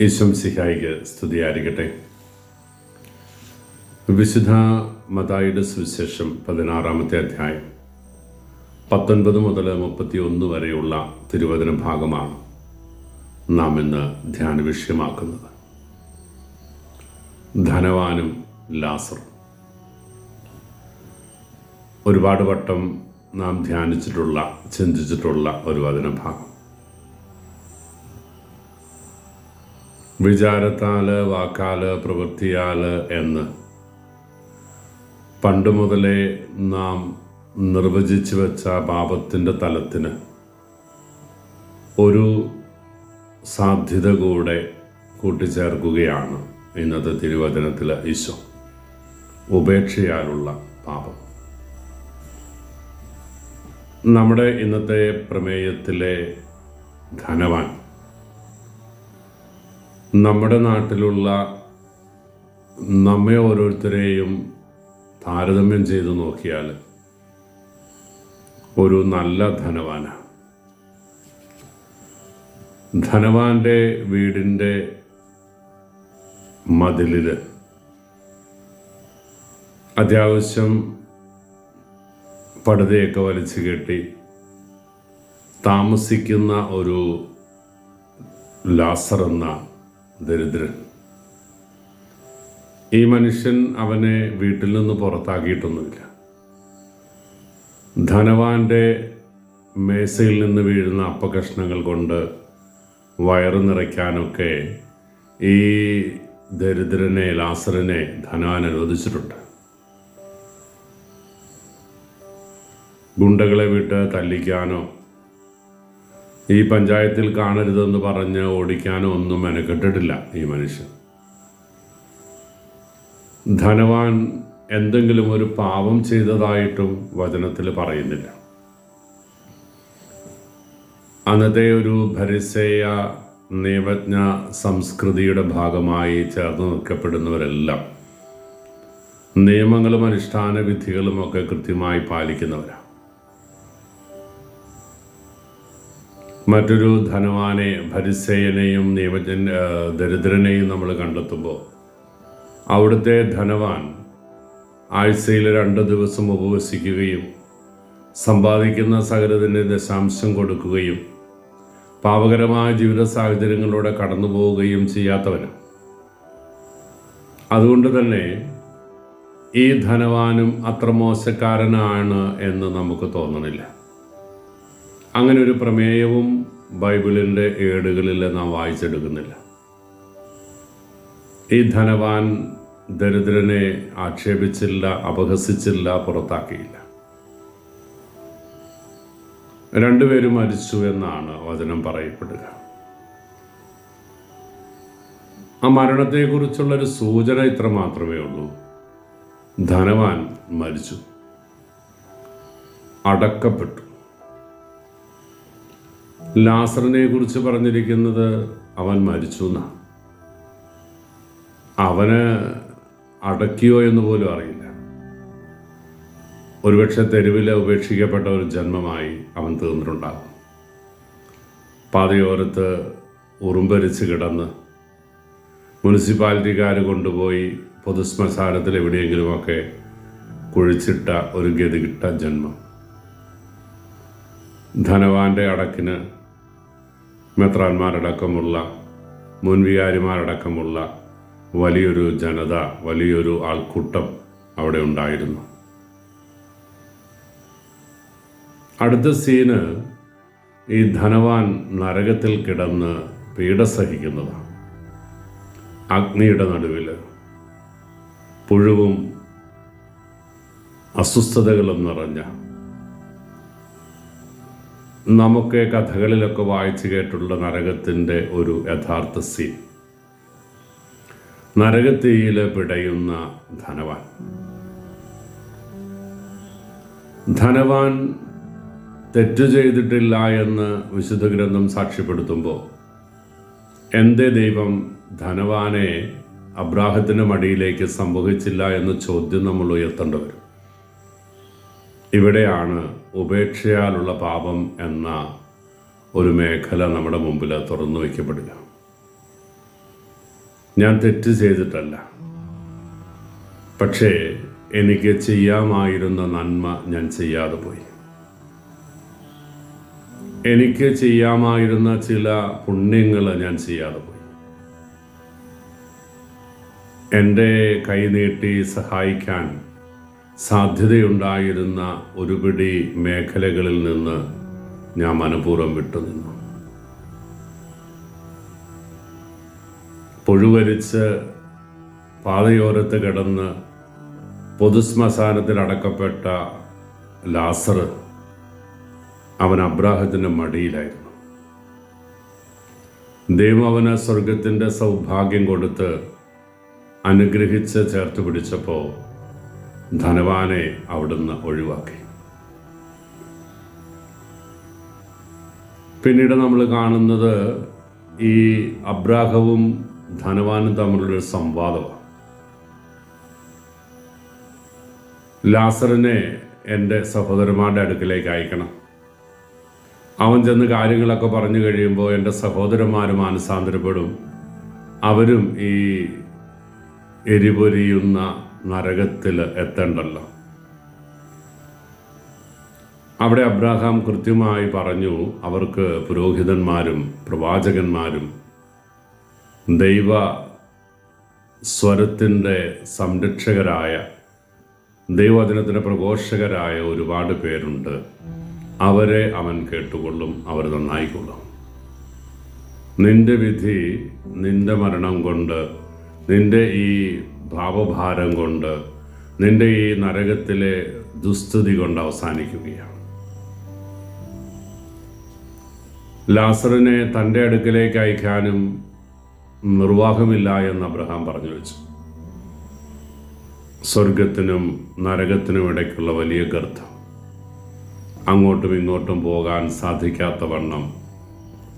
ഈശ്വം സിഹായിക്ക് സ്തുതിയായിരിക്കട്ടെ. വിശുദ്ധ മതായുടെ സുവിശേഷം പതിനാറാമത്തെ അധ്യായം പത്തൊൻപത് മുതൽ മുപ്പത്തി ഒന്ന് വരെയുള്ള തിരുവചന ഭാഗമാണ് നാം ഇന്ന് ധ്യാന വിഷയമാക്കുന്നത്. ധനവാനും ലാസറും. ഒരുപാട് വട്ടം നാം ധ്യാനിച്ചിട്ടുള്ള ചിന്തിച്ചിട്ടുള്ള ഒരു വചനഭാഗം. വിചാരത്താൽ വാക്കാൽ പ്രവൃത്തിയാൽ എന്ന്. പണ്ട് മുതലേ നാം നിർവചിച്ചു വെച്ച പാപത്തിന്റെ തലത്തിന് ഒരു സാധ്യത കൂടെ കൂട്ടിച്ചേർക്കുകയാണ് ഇന്നത്തെ തിരുവചനത്തിലെ ഈശോ ഉപേക്ഷയാലുള്ള പാപം. നമ്മുടെ ഇന്നത്തെ പ്രമേയത്തിലെ ധനവാൻ നമ്മുടെ നാട്ടിലുള്ള നമ്മെ ഓരോരുത്തരെയും താരതമ്യം ചെയ്തു നോക്കിയാൽ ഒരു നല്ല ധനവാനാണ് ധനവാന്റെ വീടിന്റെ മതിലിൽ അത്യാവശ്യം പടുതയൊക്കെ വലിച്ചു കെട്ടി താമസിക്കുന്ന ഒരു ലാസർ എന്ന ദരിദ്രൻ. ഈ മനുഷ്യൻ അവനെ വീട്ടിൽ നിന്ന് പുറത്താക്കിയിട്ടൊന്നുമില്ല. ധനവാന്റെ മേശയിൽ നിന്ന് വീഴുന്ന അപ്പകഷ്ണങ്ങൾ കൊണ്ട് വയറ് നിറയ്ക്കാനൊക്കെ ഈ ദരിദ്രനെ ലാസറിനെ ധനവാൻ അനുവദിച്ചിട്ടുണ്ട്. ഗുണ്ടകളെ വിട്ട് തല്ലിക്കാനോ ഈ പഞ്ചായത്തിൽ കാണരുതെന്ന് പറഞ്ഞ് ഓടിക്കാനോ ഒന്നും മെനക്കെട്ടിട്ടില്ല ഈ മനുഷ്യൻ. ധനവാൻ എന്തെങ്കിലും ഒരു പാപം ചെയ്തതായിട്ടും വചനത്തിൽ പറയുന്നില്ല. അന്നത്തെ ഒരു ഭരിസേയ നിയമജ്ഞ സംസ്കൃതിയുടെ ഭാഗമായി ചേർന്ന് നിൽക്കപ്പെടുന്നവരെല്ലാം നിയമങ്ങളും അനുഷ്ഠാന വിധികളും ഒക്കെ കൃത്യമായി പാലിക്കുന്നവരാണ് മറ്റൊരു ധനവാനെ ഭരിസേനയും നിയമജൻ ദരിദ്രനെയും നമ്മൾ കണ്ടെത്തുമ്പോൾ അവിടുത്തെ ധനവാൻ ആഴ്ചയിൽ രണ്ട് ദിവസം ഉപവസിക്കുകയും സമ്പാദിക്കുന്ന സകലത്തിന്റെ ദശാംശം കൊടുക്കുകയും പാപകരമായ ജീവിത സാഹചര്യങ്ങളിലൂടെ കടന്നു പോവുകയും ചെയ്യാത്തവന്. അതുകൊണ്ട് തന്നെ ഈ ധനവാനും അത്ര മോശക്കാരനാണ് എന്ന് നമുക്ക് തോന്നണില്ല. അങ്ങനെ ഒരു പ്രമേയവും ബൈബിളിന്റെ ഏടുകളിൽ നാം വായിച്ചെടുക്കുന്നില്ല. ഈ ധനവാൻ ദരിദ്രനെ ആക്ഷേപിച്ചില്ല അപഹസിച്ചില്ല പുറത്താക്കിയില്ല. രണ്ടുപേരും മരിച്ചു എന്നാണ് വചനം പറയപ്പെടുക. ആ മരണത്തെക്കുറിച്ചുള്ളൊരു സൂചന ഇത്ര മാത്രമേ ഉള്ളൂ. ധനവാൻ മരിച്ചു. അടക്കപ്പെട്ടു. ലാസറിനെ കുറിച്ച് പറഞ്ഞിരിക്കുന്നത് അവൻ മരിച്ചു എന്നാണ്. അവന് അടക്കിയോ എന്ന് പോലും അറിയില്ല. ഒരുപക്ഷെ തെരുവിൽ ഉപേക്ഷിക്കപ്പെട്ട ഒരു ജന്മമായി അവൻ തീർന്നിട്ടുണ്ടാകും. പാതയോരത്ത് ഉറുമ്പരിച്ച് കിടന്ന് മുനിസിപ്പാലിറ്റിക്കാർ കൊണ്ടുപോയി പൊതുശ്മശാനത്തിൽ എവിടെയെങ്കിലുമൊക്കെ കുഴിച്ചിട്ട ഒരു ഗതികിട്ട ജന്മം. ധനവാന്റെ അടക്കിന് മെത്രാന്മാരടക്കമുള്ള മുൻവികാരിമാരടക്കമുള്ള വലിയൊരു ജനത വലിയൊരു ആൾക്കൂട്ടം അവിടെ ഉണ്ടായിരുന്നു. അടുത്ത സീന് ഈ ധനവാൻ നരകത്തിൽ കിടന്ന് പീഡ സഹിക്കുന്നതാണ് അഗ്നിയുടെ നടുവിൽ പുഴുവും അസ്വസ്ഥതകളും നിറഞ്ഞ നമുക്ക് കഥകളിലൊക്കെ വായിച്ചു കേട്ടുള്ള നരകത്തിന്റെ ഒരു യഥാർത്ഥ സീൻ നരകത്തീയിൽ പിടയുന്ന ധനവാൻ. ധനവാൻ തെറ്റു ചെയ്തിട്ടില്ല എന്ന് വിശുദ്ധ ഗ്രന്ഥം സാക്ഷ്യപ്പെടുത്തുമ്പോൾ എന്തേ ദൈവം ധനവാനെ അബ്രാഹത്തിന്റെ മടിയിലേക്ക് സംഭവിച്ചില്ല എന്ന ചോദ്യം നമ്മൾ ഉയർത്തേണ്ടി വരും. ഇവിടെയാണ് ഉപേക്ഷയാലുള്ള പാപം എന്ന ഒരു മേഖല നമ്മുടെ മുമ്പിൽ തുറന്നു വയ്ക്കപ്പെടുക. ഞാൻ തെറ്റ് ചെയ്തിട്ടല്ല. പക്ഷേ എനിക്ക് ചെയ്യാമായിരുന്ന നന്മ ഞാൻ ചെയ്യാതെ പോയി. എനിക്ക് ചെയ്യാമായിരുന്ന ചില പുണ്യങ്ങൾ ഞാൻ ചെയ്യാതെ പോയി. എന്റെ കൈ നീട്ടി സഹായിക്കാൻ സാധ്യതയുണ്ടായിരുന്ന ഒരുപിടി മേഖലകളിൽ നിന്ന് ഞാൻ മനഃപൂർവം വിട്ടുനിന്നു. പുഴുവരിച്ച് പാതയോരത്ത് കിടന്ന് പൊതുശ്മശാനത്തിൽ അടക്കപ്പെട്ട ലാസർ അവൻ അബ്രാഹത്തിന്റെ മടിയിലായിരുന്നു. ദൈവം അവന് സ്വർഗത്തിന്റെ സൗഭാഗ്യം കൊടുത്ത് അനുഗ്രഹിച്ച് ചേർത്ത് പിടിച്ചപ്പോൾ ധനവാനെ അവിടുന്ന് ഒഴിവാക്കി. പിന്നീട് നമ്മൾ കാണുന്നത് ഈ അബ്രാഹവും ധനവാനും തമ്മിലുള്ള സംവാദമാണ്. ലാസറിനെ എന്റെ സഹോദരന്മാരുടെ അടുക്കിലേക്ക് അയക്കണം. അവൻ ചെന്ന് കാര്യങ്ങളൊക്കെ പറഞ്ഞു കഴിയുമ്പോൾ എന്റെ സഹോദരന്മാർ മാനസാന്തരപ്പെടും. അവരും ഈ എരിപൊരിയുന്ന നരകത്തിൽ എത്തേണ്ടല്ലോ. അവിടെ അബ്രാഹാം കൃത്യമായി പറഞ്ഞു അവർക്ക് പുരോഹിതന്മാരും പ്രവാചകന്മാരും ദൈവ സ്വരത്തിന്റെ സംരക്ഷകരായ ദൈവവചനത്തിന്റെ പ്രഘോഷകരായ ഒരുപാട് പേരുണ്ട്. അവരെ അവൻ കേട്ടുകൊള്ളും അവർ നന്നായിക്കൊള്ളും. നിന്റെ വിധി നിന്റെ മരണം കൊണ്ട് നിന്റെ ഈ ഭാവഭാരം കൊണ്ട് നിന്റെ ഈ നരകത്തിലെ ദുസ്ഥിതി കൊണ്ട് അവസാനിക്കുകയാണ്. ലാസറിനെ തന്റെ അടുക്കലേക്ക് അയക്കാനും നിർവാഹമില്ല എന്ന് അബ്രഹാം പറഞ്ഞു വെച്ചു. സ്വർഗത്തിനും നരകത്തിനും ഇടയ്ക്കുള്ള വലിയ ഗർത്തം. അങ്ങോട്ടും ഇങ്ങോട്ടും പോകാൻ സാധിക്കാത്ത വണ്ണം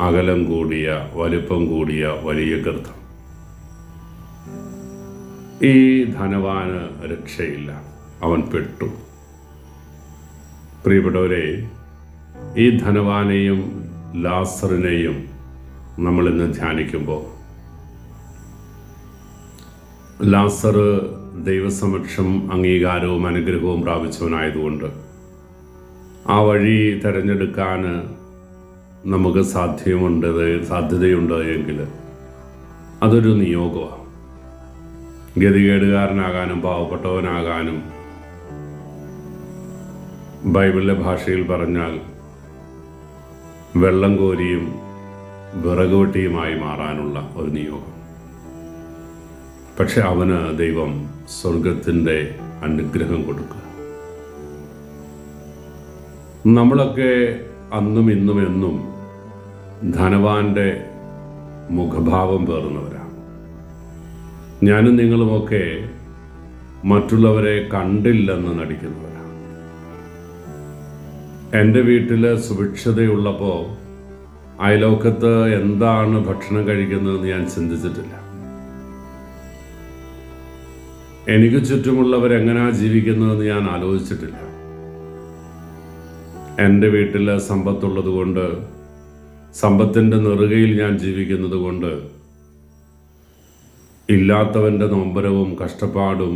അകലം കൂടിയ വലിപ്പം കൂടിയ വലിയ ഗർത്തം. ഈ ധനവാന് രക്ഷയില്ല. അവൻ പെട്ടു. പ്രിയപ്പെട്ടവരെ ഈ ധനവാനെയും ലാസറിനെയും നമ്മൾ ഇന്ന് ധ്യാനിക്കുമ്പോൾ ലാസർ ദൈവസമക്ഷം അംഗീകാരവും അനുഗ്രഹവും പ്രാപിച്ചവനായതുകൊണ്ട് ആ വഴി തിരഞ്ഞെടുക്കാൻ നമുക്ക് സാധ്യമുണ്ട് സാധ്യതയുണ്ട് എങ്കിൽ അതൊരു നിയോഗമാണ്. ഗതികേടുകാരനാകാനും പാവപ്പെട്ടവനാകാനും ബൈബിളിലെ ഭാഷയിൽ പറഞ്ഞാൽ വെള്ളം കോരിയും വിറകുവെട്ടിയുമായി മാറാനുള്ള ഒരു നിയോഗം. പക്ഷെ അവന് ദൈവം സ്വർഗത്തിന്റെ അനുഗ്രഹം കൊടുക്കുക. നമ്മളൊക്കെ അന്നും ഇന്നും എന്നും ധനവാന്റെ മുഖഭാവം പേറുന്നവരാണ് ഞാനും നിങ്ങളുമൊക്കെ മറ്റുള്ളവരെ കണ്ടില്ലെന്ന് നടിക്കുന്നവരാണ് എന്റെ വീട്ടിൽ സുഭിക്ഷതയുള്ളപ്പോൾ അയലോക്കത്ത് എന്താണ് ഭക്ഷണം കഴിക്കുന്നതെന്ന് ഞാൻ ചിന്തിച്ചിട്ടില്ല. എനിക്ക് ചുറ്റുമുള്ളവർ എങ്ങനെയാണ് ജീവിക്കുന്നതെന്ന് ഞാൻ ആലോചിച്ചിട്ടില്ല. എന്റെ വീട്ടിൽ സമ്പത്തുള്ളത് കൊണ്ട് സമ്പത്തിന്റെ നെറുകയിൽ ഞാൻ ജീവിക്കുന്നത് കൊണ്ട് ഇല്ലാത്തവന്റെ നൊമ്പരവും കഷ്ടപ്പാടും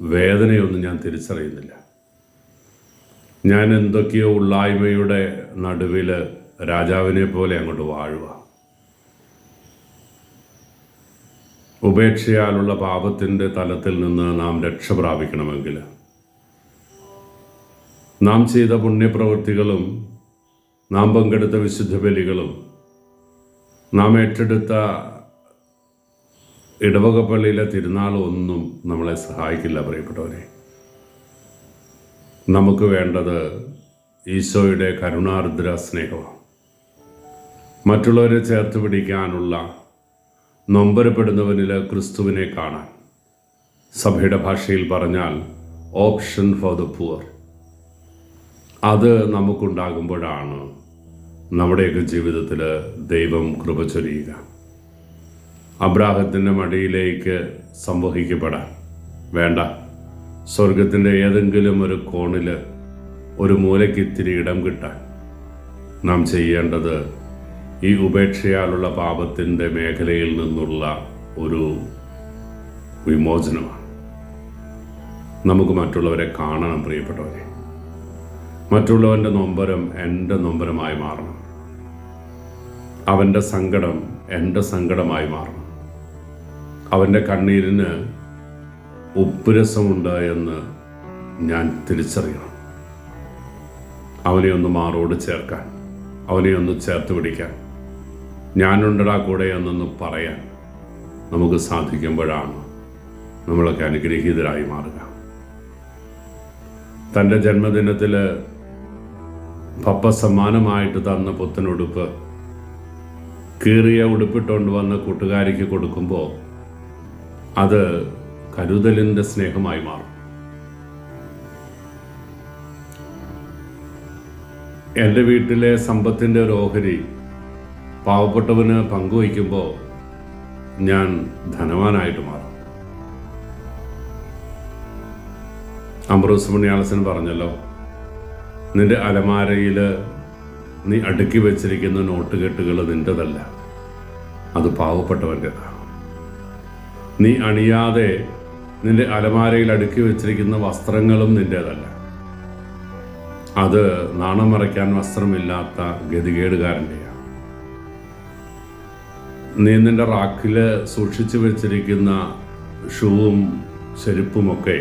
വേദനയൊന്നും ഞാൻ തിരിച്ചറിയുന്നില്ല. ഞാൻ എന്തൊക്കെയോ ഉള്ളായ്മയുടെ നടുവിൽ രാജാവിനെ പോലെ അങ്ങോട്ട് വാഴുക ഉപേക്ഷയാലുള്ള പാപത്തിന്റെ തലത്തിൽ നിന്ന് നാം രക്ഷ പ്രാപിക്കണമെങ്കിൽ നാം ചെയ്ത പുണ്യപ്രവൃത്തികളും നാം പങ്കെടുത്ത വിശുദ്ധ ബലികളും നാം ഏറ്റെടുത്ത ഇടവകപ്പള്ളിയിലെ തിരുനാൾ ഒന്നും നമ്മളെ സഹായിക്കില്ല പ്രിയപ്പെട്ടവരെ. നമുക്ക് വേണ്ടത് ഈശോയുടെ കരുണാർദ്ര സ്നേഹമാണ്. മറ്റുള്ളവരെ ചേർത്ത് പിടിക്കാനുള്ള നൊമ്പരപ്പെടുന്നവനിൽ ക്രിസ്തുവിനെ കാണാൻ സഭയുടെ ഭാഷയിൽ പറഞ്ഞാൽ ഓപ്ഷൻ ഫോർ ദ പുവർ. അത് നമുക്കുണ്ടാകുമ്പോഴാണ് നമ്മുടെയൊക്കെ ജീവിതത്തിൽ ദൈവം കൃപ ചൊരിയുക. അബ്രാഹത്തിന്റെ മടിയിലേക്ക് സംവഹിക്കപ്പെടാൻ. വേണ്ട. സ്വർഗത്തിന്റെ ഏതെങ്കിലും ഒരു കോണിൽ ഒരു മൂലയ്ക്ക് ഇത്തിരി ഇടം കിട്ടാൻ. നാം ചെയ്യേണ്ടത് ഈ ഉപേക്ഷയാലുള്ള പാപത്തിന്റെ മേഖലയിൽ നിന്നുള്ള ഒരു വിമോചനമാണ്. നമുക്ക് മറ്റുള്ളവരെ കാണണം പ്രിയപ്പെട്ടവരെ. മറ്റുള്ളവന്റെ നൊമ്പരം എന്റെ നൊമ്പരമായി മാറണം. അവന്റെ സങ്കടം എന്റെ സങ്കടമായി മാറണം. അവന്റെ കണ്ണീരിന് ഉപ്പുരസമുണ്ട് എന്ന് ഞാൻ തിരിച്ചറിയണം. അവനെ ഒന്ന് മാറോട് ചേർക്കാൻ അവനെ ഒന്ന് ചേർത്ത് പിടിക്കാൻ. ഞാനുണ്ടടാ കൂടെ എന്നൊന്ന് പറയാൻ നമുക്ക് സാധിക്കുമ്പോഴാണ് നമ്മളൊക്കെ അനുഗ്രഹീതരായി മാറുക. തന്റെ ജന്മദിനത്തിൽ പപ്പ സമ്മാനമായിട്ട് തന്ന പുത്തനുടുപ്പ് കീറിയ ഉടുപ്പിട്ടുകൊണ്ട് വന്ന കൂട്ടുകാരിക്ക് കൊടുക്കുമ്പോൾ അത് കരുതലിന്റെ സ്നേഹമായി മാറും. എന്റെ വീട്ടിലെ സമ്പത്തിന്റെ ഒരു ഓഹരി പാവപ്പെട്ടവന് പങ്കുവയ്ക്കുമ്പോൾ ഞാൻ ധനവാനായിട്ട് മാറും. അമ്പ്രോസ് മണിയാളസൻ പറഞ്ഞല്ലോ നിന്റെ അലമാരയിൽ നീ അടുക്കി വെച്ചിരിക്കുന്ന നോട്ടുകെട്ടുകൾ നിന്റെതല്ല അത് പാവപ്പെട്ടവന്റെതാണ് നീ അണിയാതെ നിന്റെ അലമാരയിൽ അടുക്കി വെച്ചിരിക്കുന്ന വസ്ത്രങ്ങളും നിന്റേതല്ല അത് നാണം മറയ്ക്കാൻ വസ്ത്രമില്ലാത്ത ഗതികേടുകാരന്റെയാണ്. നീ നിന്റെ റാക്കിൽ സൂക്ഷിച്ചു വെച്ചിരിക്കുന്ന ഷൂവും ചെരുപ്പുമൊക്കെ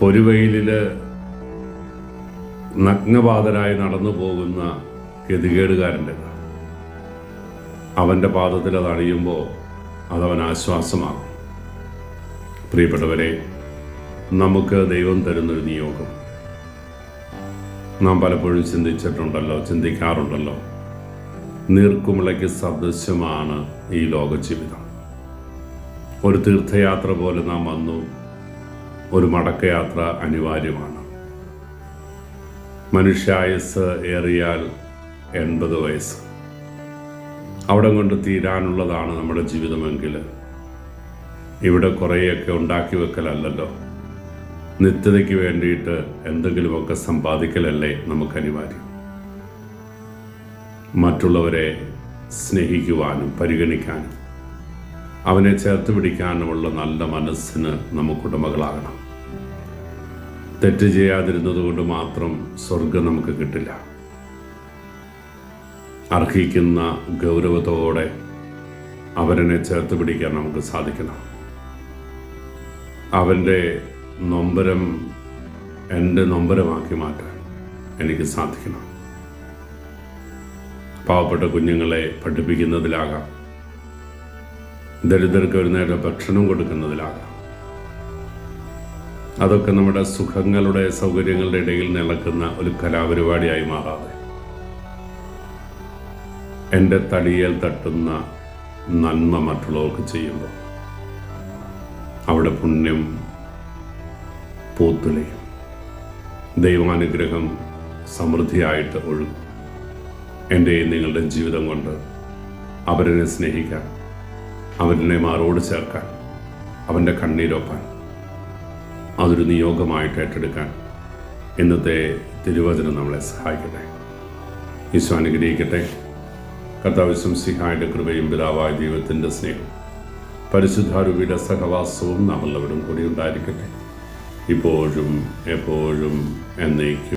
പൊരുവെയിലിൽ നഗ്നപാതരായി നടന്നു പോകുന്ന ഗതികേടുകാരന്റെതാണ്. അവന്റെ പാദത്തിൽ അത് അണിയുമ്പോൾ അതവൻ ആശ്വാസമാകും. പ്രിയപ്പെട്ടവരെ നമുക്ക് ദൈവം തരുന്നൊരു നിയോഗം. നാം പലപ്പോഴും ചിന്തിച്ചിട്ടുണ്ടല്ലോ ചിന്തിക്കാറുണ്ടല്ലോ നീർക്കുമിളയ്ക്ക് സദൃശ്യമാണ് ഈ ലോക ജീവിതം ഒരു തീർത്ഥയാത്ര പോലെ നാം വന്നു ഒരു മടക്കയാത്ര അനിവാര്യമാണ്. മനുഷ്യായുസ് ഏറിയാൽ എൺപത് വയസ്സ്. അവിടെ കൊണ്ട് തീരാനുള്ളതാണ് നമ്മുടെ ജീവിതമെങ്കിൽ. ഇവിടെ കുറേയൊക്കെ ഉണ്ടാക്കി വെക്കലല്ലല്ലോ. നിത്യതയ്ക്ക് വേണ്ടിയിട്ട് എന്തെങ്കിലുമൊക്കെ സമ്പാദിക്കലല്ലേ നമുക്ക് അനിവാര്യം മറ്റുള്ളവരെ സ്നേഹിക്കുവാനും പരിഗണിക്കാനും അവനെ ചേർത്ത് പിടിക്കാനുമുള്ള നല്ല മനസ്സിന് നമുക്കുടമകളാകണം തെറ്റ് ചെയ്യാതിരുന്നത് കൊണ്ട് മാത്രം സ്വർഗം നമുക്ക് കിട്ടില്ല. അർഹിക്കുന്ന ഗൗരവത്തോടെ അവരനെ ചേർത്ത് പിടിക്കാൻ നമുക്ക് സാധിക്കണം. അവന്റെ നൊമ്പരം എന്റെ നൊമ്പരമാക്കി മാറ്റാൻ എനിക്ക് സാധിക്കണം. പാവപ്പെട്ട കുഞ്ഞുങ്ങളെ പഠിപ്പിക്കുന്നതിലാകാം. ദരിദ്രർക്ക് ഒരു നേരം ഭക്ഷണം കൊടുക്കുന്നതിലാകാം. അതൊക്കെ നമ്മുടെ സുഖങ്ങളുടെ സൗകര്യങ്ങളുടെ ഇടയിൽ നിലക്കുന്ന ഒരു കലാപരിപാടിയായി മാറാതെ. എന്റെ തടിയേൽ തട്ടുന്ന നന്മ മറ്റുള്ളവർക്ക് ചെയ്യുമ്പോൾ അവിടെ പുണ്യം പൂത്തുലയും. ദൈവാനുഗ്രഹം സമൃദ്ധിയായിട്ട് ഒഴുകും. എന്റെയും നിങ്ങളുടെ ജീവിതം കൊണ്ട് അവരെ സ്നേഹിക്കാൻ അവരെ മാറോട് ചേർക്കാൻ അവന്റെ കണ്ണീരൊപ്പാൻ അതൊരു നിയോഗമായിട്ട് ഏറ്റെടുക്കാൻ ഇന്നത്തെ തിരുവചനം നമ്മളെ സഹായിക്കട്ടെ. ഈശോ അനുഗ്രഹിക്കട്ടെ. കർത്താവ് സംസിഹായുടെ കൃപയും പിതാവായ ദൈവത്തിന്റെ സ്നേഹം. പരിശുദ്ധാരൂപിയുടെ സഹവാസവും നാം എല്ലാവരും കൂടി ഉണ്ടായിരിക്കട്ടെ. ഇപ്പോഴും എപ്പോഴും എന്നേക്കും.